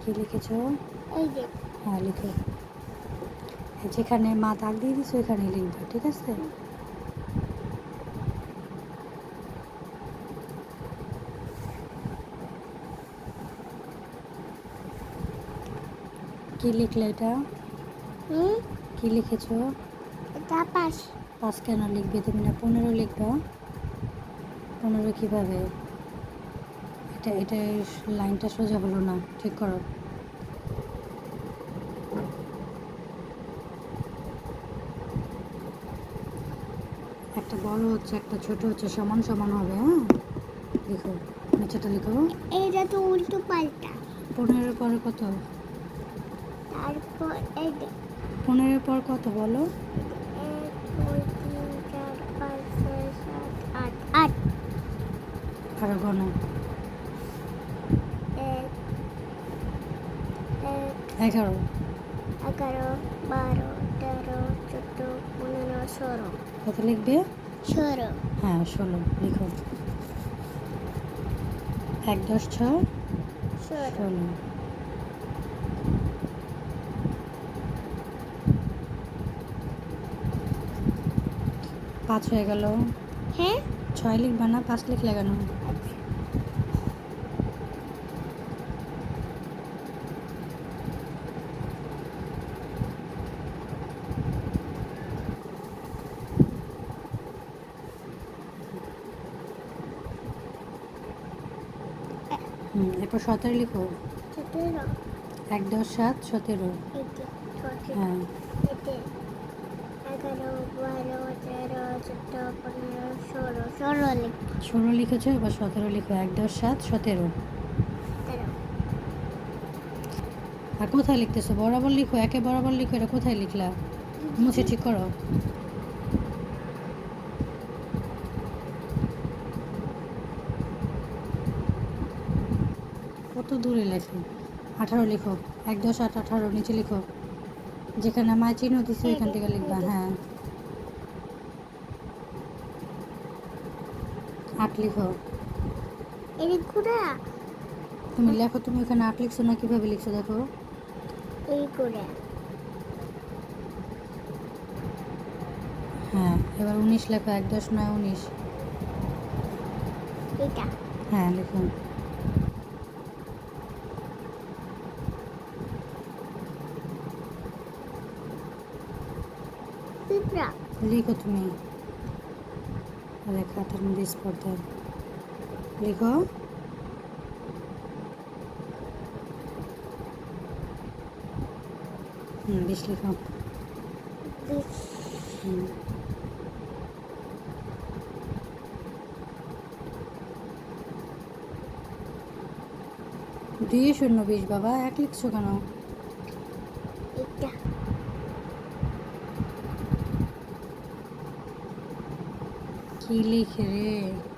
কি লিখেছো? হ্যাঁ লিখো। যেখানে মা দাগ দিয়ে দিছো ওইখানে লিখবে ঠিক আছে? কি লিখলে এটা? কি? লিখেছো? এটা পাশ পাঁচ কেন লিখবে? তুমি না পনেরো লিখবা? পনেরো কীভাবে? এটা এটা লাইনটা সোজা হলো না ঠিক করো। একটা বড় হচ্ছে একটা ছোট হচ্ছে সমান সমান হবে হ্যাঁ? লিখো নিচেটা লিখো। এইটা তো উল্টো পাল্টা। পনেরোর পরে কত? তারপর পনেরোর পর কত বলো? আরও গণ এগারো। এগারো বারো তেরো চোদ্দ পনেরো ষোলো। কত লিখবে? ষোলো। হ্যাঁ ষোলো লিখো। এক দশ ছয়? ষোলো। পাঁচ হয়ে গেল। হ্যাঁ? ছয় লিখবা না পাঁচ লিখলে কেন? হুম এরপর সতেরো লিখো। এক দশ সাত সতেরো। হ্যাঁ। ষোলো ষোলো লিখ ষোলো লিখেছো এবার সতেরো লিখো। এক দশ সাত সতেরো। তেরো। আর কোথায় লিখতেছো? বরাবর লিখো একে বরাবর লিখো এটা কোথায় লিখলা? মুছে ঠিক করো। কত দূরে লেখো? আঠারো লিখো এক দশ আট আঠারো নিচে লিখো যেখানে মায় চিহ্ন দিচ্ছে ওইখান থেকে লিখবা হ্যাঁ। আট লিখো তুমি লেখো তুমি ওখানে আট লিখছো না কীভাবে লিখছো দেখো। এই করে। হ্যাঁ এবার উনিশ লেখো এক দশ নয় উনিশ। হ্যাঁ লিখুন লিখো তুমি। লেখাটার মধ্যে স্পর্ধা। লিখো। হুম, বিশ লিখো। হুম। দুই শূন্য বিশ বাবা, এক লিখছো কেন এটা কি লিখে রে?